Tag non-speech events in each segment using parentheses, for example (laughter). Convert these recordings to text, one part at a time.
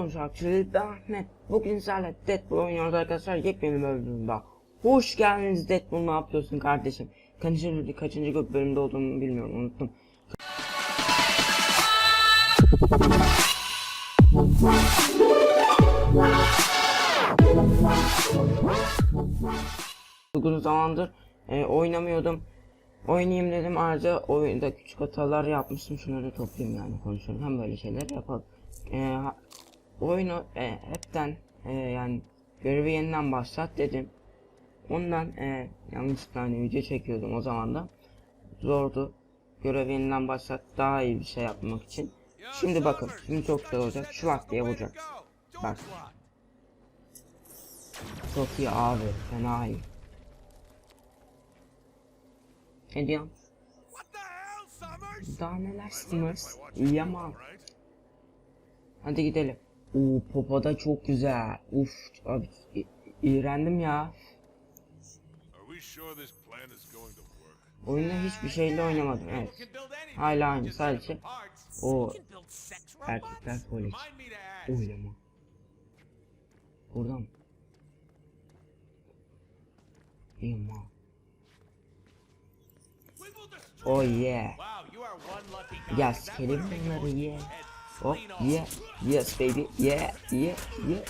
olmuş Akçeli Ahmet. Bugün sizlerle Deadpool oynuyoruz arkadaşlar. Yepyeni bölümünde. Hoş geldiniz Deadpool ne yapıyorsun kardeşim? Kaçıncı, kaçıncı bölümde olduğumu bilmiyorum unuttum. Uzun zamandır e, oynamıyordum. Oynayayım dedim ayrıca oyunda küçük hatalar yapmıştım. Şunları toplayayım yani konuşuyorum. Hem böyle şeyler yapalım. E, oyunu e, hepten e, yani görevi yeniden başlat dedim. Ondan e, yanlışlıkla hani video çekiyordum o zaman da. Zordu. Görevi yeniden başlat daha iyi bir şey yapmak için. Şimdi bakın. Şimdi çok güzel olacak. Şlak diye vuracak. Bak. Çok iyi abi. Fena iyi. Ne diyorsun? Daha neler Summers? İyi ama. Hadi gidelim. Oo popoda çok güzel. Uf abi iğrendim ya. Oyunda hiçbir şeyle oynamadım evet. Hala aynı sadece o erkekler kolej. Oynama. Buradan. İyiyim ha. Oh yeah. Ya sikelim bunları yeah. Hop yeah. Yes baby. Yeah yeah yeah.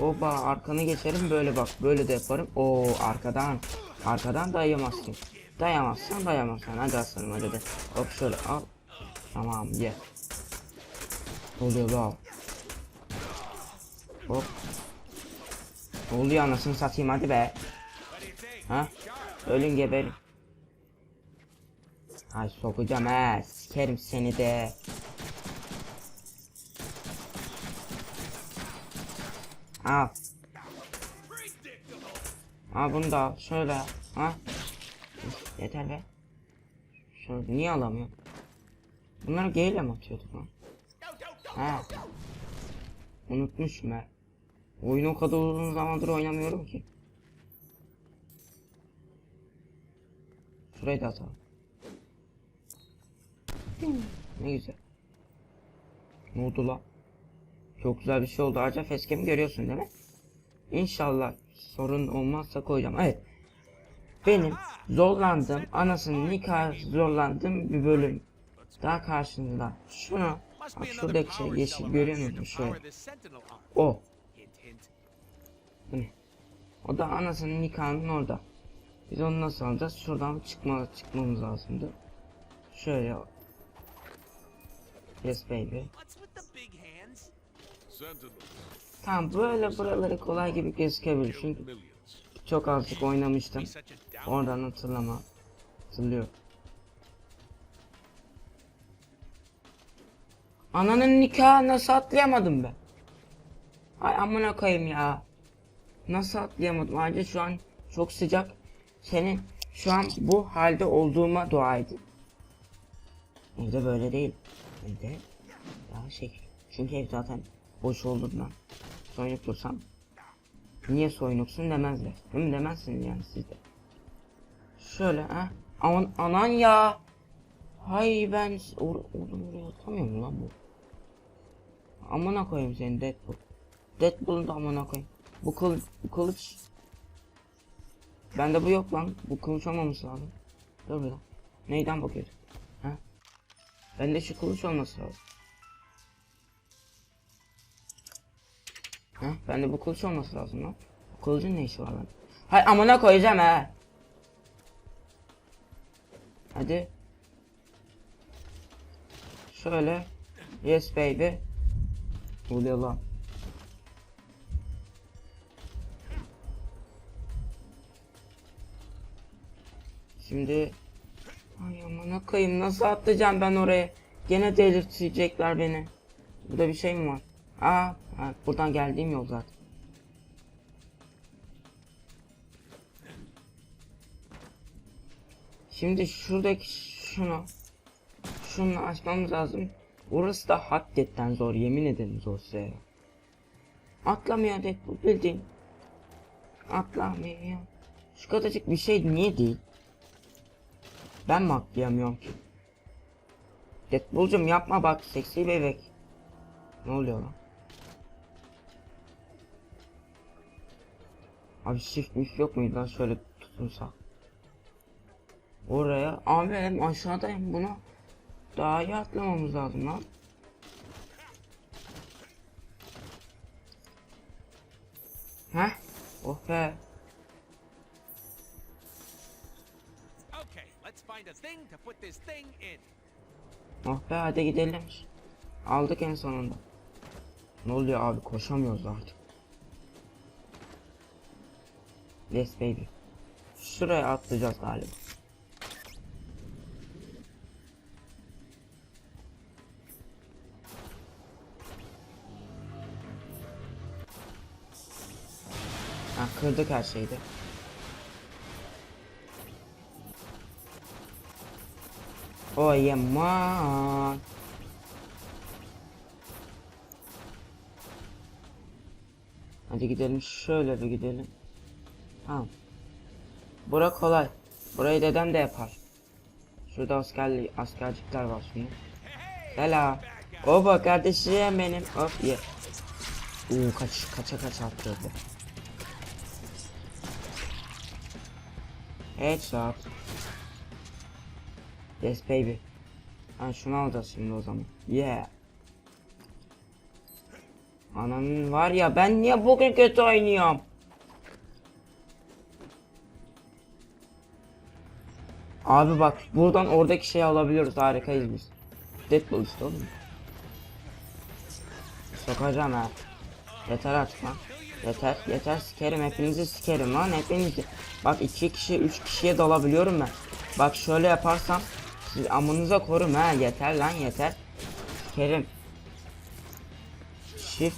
Oba arkanı geçerim böyle bak böyle de yaparım. Oo arkadan. Arkadan dayayamazsın. Dayamazsan dayamazsan. Hadi aslanım hadi de. Hop şöyle al. Tamam ye. Ne oluyor la? Hop. Oluyor anasını satayım hadi be. Ha? Ölün geberin. Ay sokacağım he. Sikerim seni de. Al. Al bunu da al. Şöyle. Ha? Üf, Yeter be. Şöyle niye alamıyor? Bunları G ile mi atıyorduk lan? Ha. Unutmuşum ben. Oyunu o kadar uzun zamandır oynamıyorum ki. Şurayı da atalım. Ne güzel. Ne oldu la? Çok güzel bir şey oldu. Ayrıca feskemi görüyorsun değil mi? İnşallah sorun olmazsa koyacağım. Evet. Benim zorlandığım, anasının nikah zorlandığım bir bölüm. Daha karşınızda. Şunu, bak şuradaki şey yeşil görüyor musun? Şöyle. O. Ne? O da anasının nikahının orada. Biz onu nasıl alacağız? Şuradan çıkma, çıkmamız lazımdı. Şöyle. Yes baby. Tamam böyle buraları kolay gibi gözükebilir çünkü çok azlık oynamıştım. Oradan hatırlama. Hatırlıyor. Ananın nikahı nasıl atlayamadım ben? Ay amına koyayım ya. Nasıl atlayamadım? Ayrıca şu an çok sıcak. Senin şu an bu halde olduğuma dua edin. Evde böyle değil. Evde daha şey. Çünkü ev zaten boş olduğundan. Soyunuk dursam. Niye soyunuksun demezler. Değil mi demezsiniz yani siz de. Şöyle ha. Aman anan ya. Hay ben or oğlum oraya atamıyor lan bu? Amına koyayım seni Deadpool. Deadpool'un da amına koyayım. Bu kılıç, bu kılıç. Bende bu yok lan. Bu kılıç olmaması lazım. Dur bir lan. Neyden bakıyorsun? Ha? Bende şu kılıç olması lazım. Ha? Bende bu kılıç olması lazım lan. Bu kılıcın ne işi var lan? Hay amına koyacağım ha. Hadi. Şöyle. Yes baby. Oluyor lan. Şimdi Ay amına koyayım nasıl atlayacağım ben oraya? Gene delirtecekler beni. Burada bir şey mi var? Aa, ha, buradan geldiğim yol zaten. Şimdi şuradaki şunu şunu açmamız lazım. Orası da hakikaten zor yemin ederim zor size. Atlamıyor Deadpool bildiğin. Atlamıyor. Şu kadarcık bir şey niye değil? Ben mi atlayamıyorum ki? Deadpool'cum yapma bak seksi bebek. Ne oluyor lan? Abi shift yok muydu lan şöyle tutunsa. Oraya abi hem aşağıdayım bunu daha iyi atlamamız lazım lan. Heh. Oh be. Okay, let's find a thing to put this thing in. Oh be hadi gidelim. Aldık en sonunda. Ne oluyor abi koşamıyoruz artık. Yes baby. Şuraya atlayacağız galiba. Ha kırdık her şeyi. Oh yeah man. Hadi gidelim şöyle bir gidelim. Tamam. Bura kolay. Burayı dedem de yapar. Şurada askerli askercikler var şimdi. Selam. Oba kardeşim benim. Hop ye. Oo kaç kaça kaç attırdı. Headshot. Yes baby. Ha şunu alacağız şimdi o zaman. Yeah. Ananın var ya ben niye bugün kötü oynuyorum? Abi bak buradan oradaki şeyi alabiliyoruz harikayız biz. Deadpool işte oğlum. Sokacağım ha. Yeter artık lan. Yeter yeter sikerim hepinizi sikerim lan hepinizi. Bak iki kişi üç kişiye dalabiliyorum ben. Bak şöyle yaparsam siz amınıza korum ha yeter lan yeter. Sikerim. Shift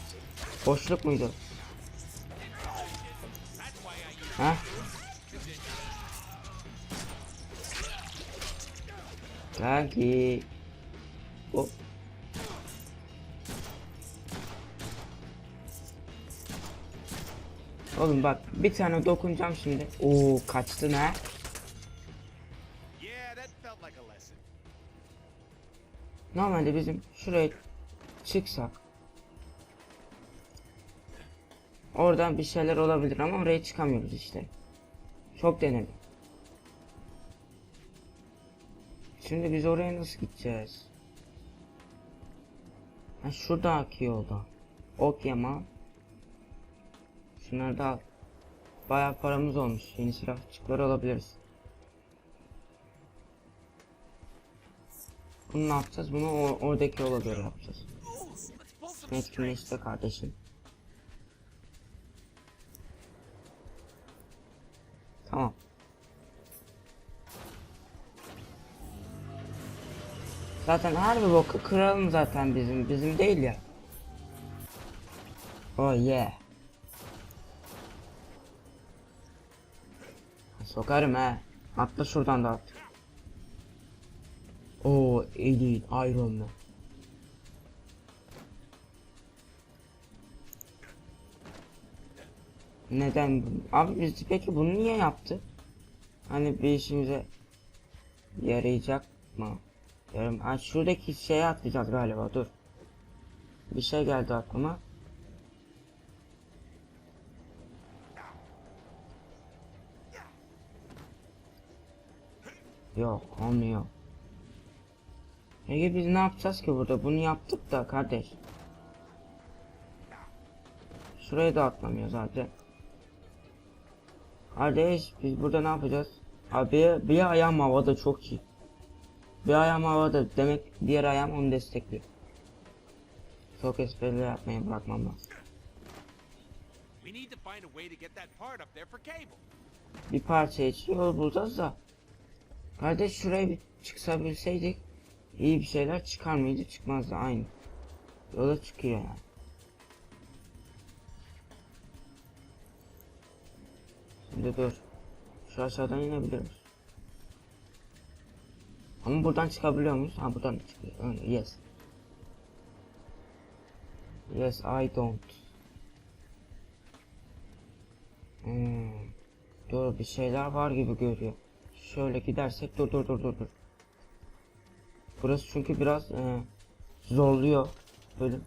boşluk muydu? Ha? Belki. Hop. Oğlum bak bir tane dokunacağım şimdi. Oo kaçtın ha. Normalde bizim şuraya çıksak. Oradan bir şeyler olabilir ama oraya çıkamıyoruz işte. Çok denedim. Şimdi biz oraya nasıl gideceğiz? Ha şuradaki yolda. Ok yama. Şunları da al. Bayağı paramız olmuş. Yeni silahçıklar alabiliriz. Bunu ne yapacağız? Bunu o- oradaki yola göre yapacağız. Etkinleşti kardeşim. Tamam. Zaten her bir boku kıralım zaten bizim. Bizim değil ya. Oh yeah. Sokarım he. Atla şuradan da at. Oo, Elite Iron Man. Neden? Abi biz peki bunu niye yaptı? Hani bir işimize yarayacak mı? Ha şuradaki şeye atlayacağız galiba dur. Bir şey geldi aklıma. Yok olmuyor. Peki biz ne yapacağız ki burada? Bunu yaptık da kardeş. Şuraya da atlamıyor zaten. Kardeş biz burada ne yapacağız? Abi bir ayağım havada çok iyi. Bir ayağım havada demek diğer ayağım onu destekliyor. Çok espriler yapmayı bırakmam lazım. Bir parça için yol bulacağız da. Kardeş şuraya bir çıksabilseydik iyi bir şeyler çıkar mıydı çıkmazdı aynı. Yola çıkıyor yani. Şimdi dur. Şu aşağıdan inebiliriz. Ama buradan çıkabiliyor muyuz? Ha buradan da çıkıyor. Yes. Yes I don't. Hmm. Dur bir şeyler var gibi görüyor. Şöyle gidersek dur dur dur dur dur. Burası çünkü biraz e, zorluyor bölüm.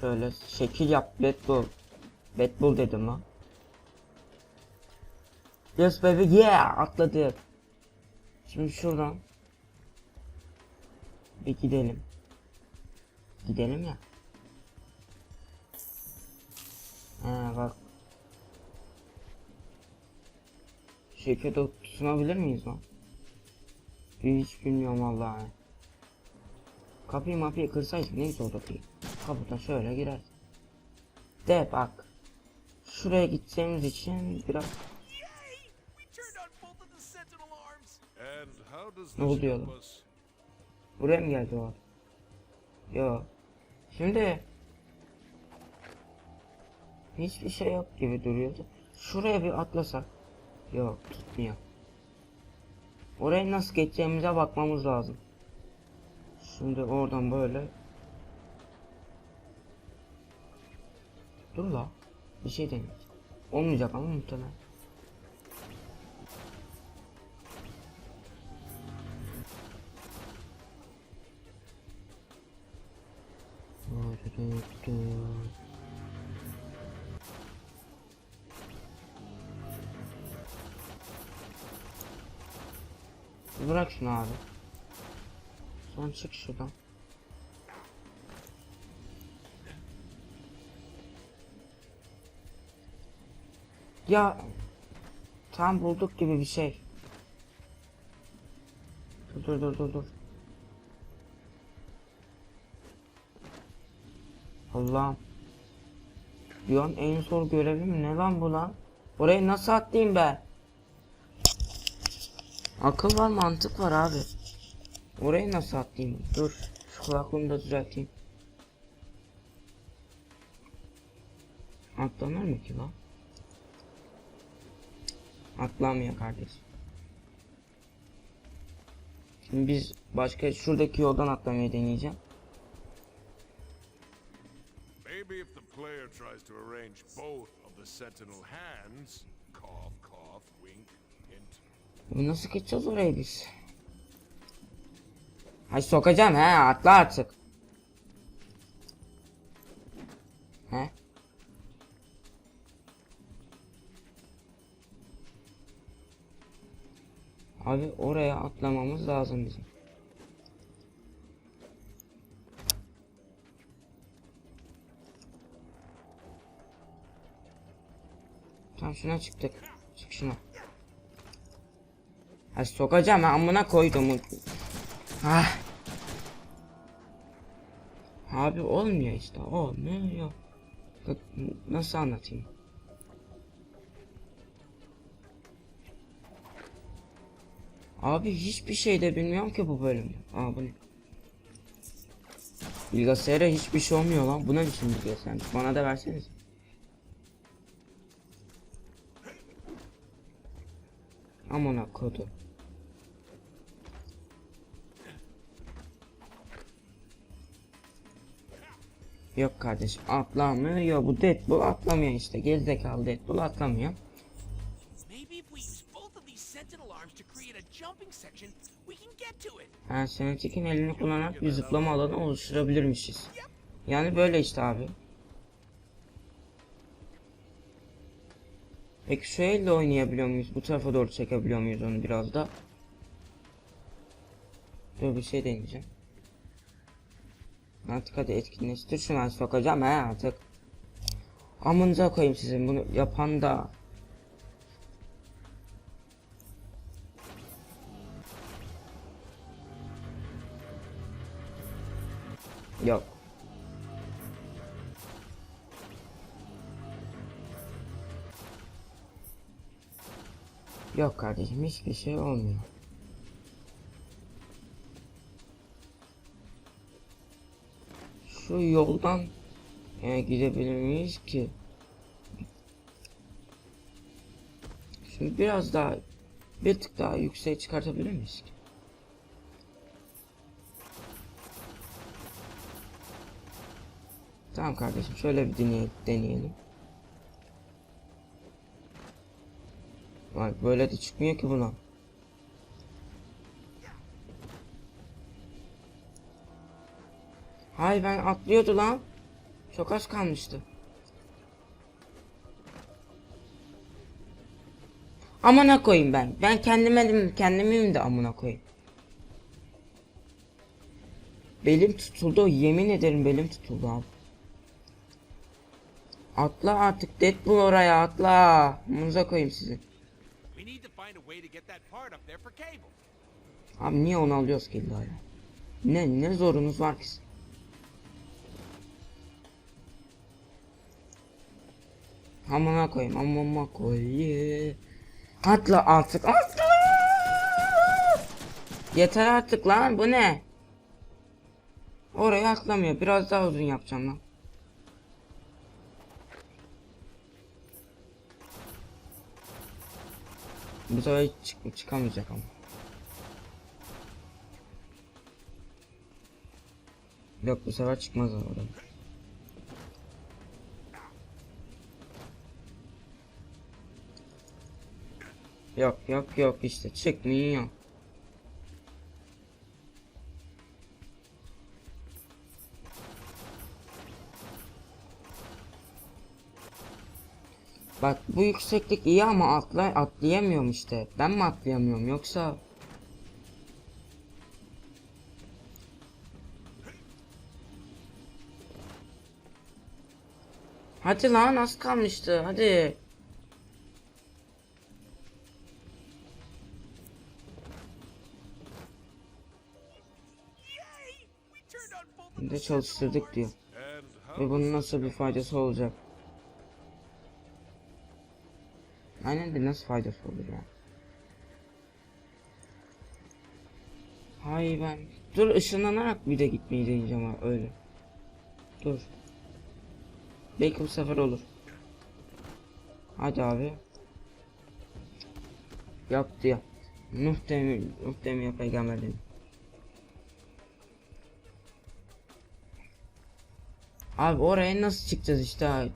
Şöyle şekil yap. Bad Bull dedim lan. Yes baby yeah atladık. Şimdi şuradan bir gidelim. Gidelim ya. Ha bak. Şirket tutunabilir miyiz lan? Hiç bilmiyorum vallahi. Kapıyı mapıyı kırsaydık neyse o kapıyı. Kapıdan şöyle girer. De bak. Şuraya gideceğimiz için biraz Ne oluyor us? buraya mı geldi o? Yo. Şimdi hiçbir şey yok gibi duruyordu. Şuraya bir atlasak. Yok tutmuyor. Oraya nasıl geçeceğimize bakmamız lazım. Şimdi oradan böyle. Dur la. Bir şey deneyeceğim. Olmayacak ama muhtemelen. Bırak şunu abi. Son çık şuradan. Ya tam bulduk gibi bir şey. Dur dur dur dur Allah'ım. Dünyanın en zor görevi mi ne lan bu lan? Orayı nasıl atlayayım ben? Akıl var mantık var abi. Orayı nasıl atlayayım? Dur. Şu kulaklığımı da düzelteyim. Atlanır mı ki lan? Atlamıyor kardeşim. Şimdi biz başka şuradaki yoldan atlamayı deneyeceğim. Maybe if the player tries to arrange both of the sentinel hands, cough, cough, wink, hint, nasıl geçeceğiz oraya biz? Hay sokacağım he atla artık. He? Abi oraya atlamamız lazım bizim. Tamam şuna çıktık. Çık şuna. Ha sokacağım ha amına koydum. Ah. Abi olmuyor işte olmuyor. Nasıl anlatayım? Abi hiçbir şey de bilmiyorum ki bu bölümde. Aa bu ne? Bilgisayara hiçbir şey olmuyor lan. Bu ne biçim bilgisayarmış? Bana da verseniz. Amına kodu. Yok kardeşim atlamıyor. Bu Deadpool atlamıyor işte. Gerizekalı Deadpool atlamıyor. Maybe if we use both of these sentinel arms to create a jumping section, we can get to it. Yani Senetik'in elini kullanarak bir zıplama alanı oluşturabilirmişiz. Yani böyle işte abi. Peki şu elle oynayabiliyor muyuz? Bu tarafa doğru çekebiliyor muyuz onu biraz da? Dur bir şey deneyeceğim. Artık hadi etkinleştir şunu ben sokacağım he artık. Amınıza koyayım sizin bunu yapan da. Yok. Yok kardeşim hiçbir şey olmuyor. Şu yoldan e, gidebilir miyiz ki? Şimdi biraz daha bir tık daha yükseğe çıkartabilir miyiz ki? Tamam kardeşim şöyle bir deney deneyelim. Ay böyle de çıkmıyor ki buna. Hay ben atlıyordu lan. Çok az kalmıştı. Amına koyayım ben. Ben kendime kendimim de amına koyayım. Belim tutuldu. Yemin ederim belim tutuldu abi. Atla artık Deadpool oraya atla. Muza koyayım sizi. Abi niye onu alıyoruz ki illa ya? Ne ne zorunuz var ki? Amına koyayım amına koyayım. Atla artık atla. Yeter artık lan bu ne? Oraya atlamıyor biraz daha uzun yapacağım lan. Bu sefer çık çıkamayacak ama. Yok bu sefer çıkmaz oradan. Yok yok yok işte çıkmıyor. Bak bu yükseklik iyi ama atla atlayamıyorum işte. Ben mi atlayamıyorum yoksa Hadi lan az kalmıştı hadi. De çalıştırdık diyor. Ve bunun nasıl bir faydası olacak? Aynen de nasıl faydası olur ya? Hayır ben... Dur ışınlanarak bir de gitmeyi deneyeceğim ha öyle. Dur. Belki bu sefer olur. Hadi abi. Yaptı ya. Nuh demir, Nuh demir. Abi oraya nasıl çıkacağız işte.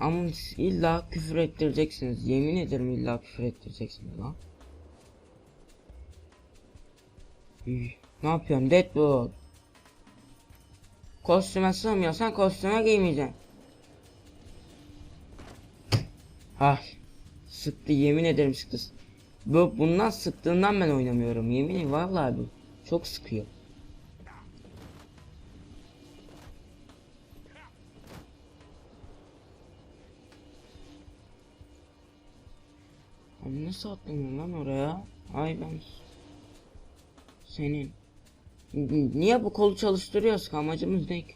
Ama illa küfür ettireceksiniz. Yemin ederim illa küfür ettireceksiniz lan. Ne yapıyorsun Deadpool? Kostüme sığmıyorsan kostüme giymeyeceksin. Ay. Sıktı yemin ederim sıktı. Bu bundan sıktığından ben oynamıyorum. Yemin vallahi bu çok sıkıyor. Abi nasıl atladın lan oraya? Ay ben senin. Niye bu kolu çalıştırıyoruz ki amacımız ne ki?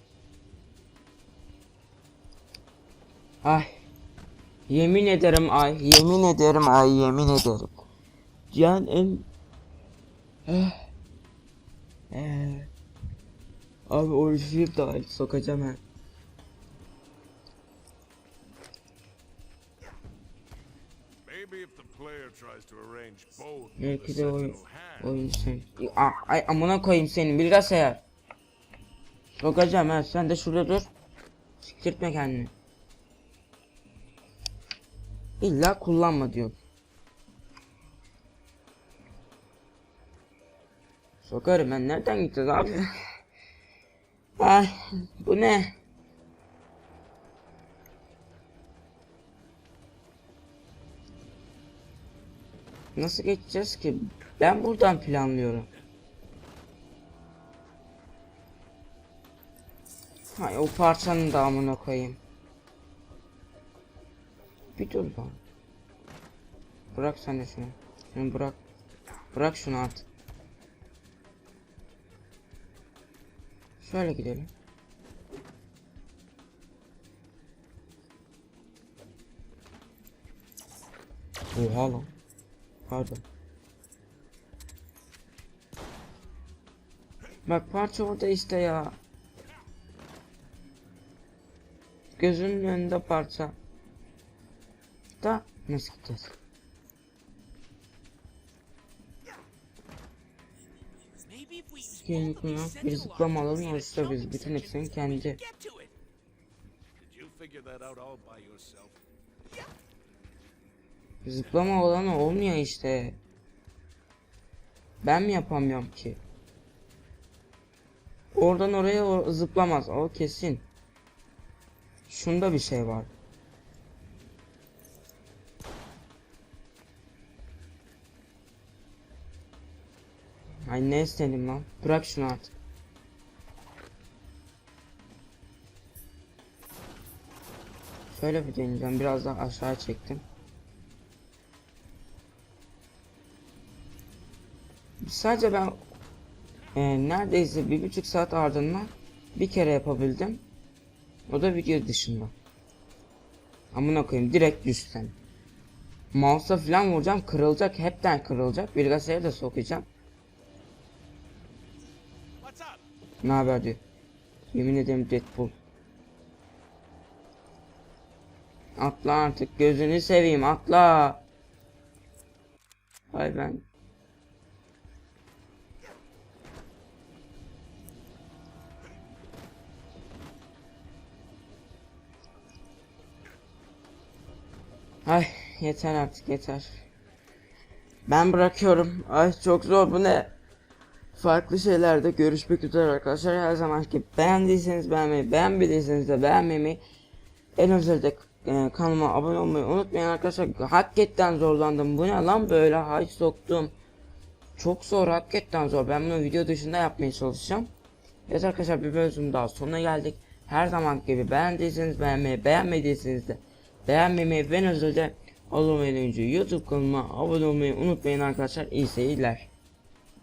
Ay. Yemin ederim ay, yemin ederim ay, yemin ederim. Yani en... Eh. Eh. Abi orijinal dahil sokacağım ha. Belki de oyun, oyun sen. A- Ay amına koyayım senin bilgisayar. Sokacağım ha sen de şurada dur. Siktirtme kendini. İlla kullanma diyor. Sokarım ben nereden gideceğiz abi? Ay (laughs) bu ne? Nasıl geçeceğiz ki? Ben buradan planlıyorum. Hay o parçanın da amına koyayım. Bir dur lan. Bırak sen de şunu. Şunu bırak. Bırak şunu at. Şöyle gidelim. Oha lan. Pardon. Bak parça orada işte ya. Gözünün önünde parça. Da nasıl gideceğiz? Kullanan bir zıplama alalım create a oluşturabiliriz. jumping Bütün can kendi. Zıplama olanı olmuyor işte. Ben mi yapamıyorum ki? Oradan oraya or zıplamaz. O kesin. Şunda bir şey var. Ay ne istedim lan? Bırak şunu artık. Şöyle bir deneyeceğim. Biraz daha aşağı çektim. Sadece ben e, neredeyse bir buçuk saat ardından bir kere yapabildim. O da video dışında. Amına koyayım direkt düşsen. Mouse'a falan vuracağım kırılacak hepten kırılacak. Bilgisayara da sokacağım. Ne haber diyor. Yemin ederim Deadpool. Atla artık gözünü seveyim atla. Ay ben. Ay yeter artık yeter. Ben bırakıyorum. Ay çok zor bu ne? farklı şeylerde görüşmek üzere arkadaşlar. Her zamanki gibi beğendiyseniz beğenmeyi, beğenmediyseniz de beğenmemeyi, en özellikle e, kanalıma abone olmayı unutmayın arkadaşlar. Hakikaten zorlandım. Bu ne lan böyle hay soktum. Çok zor hakikaten zor. Ben bunu video dışında yapmaya çalışacağım. Evet arkadaşlar bir bölüm daha sonuna geldik. Her zaman gibi beğendiyseniz beğenmeyi, beğenmediyseniz de beğenmemeyi ve özellikle olmayı YouTube kanalıma abone olmayı unutmayın arkadaşlar. İyi seyirler.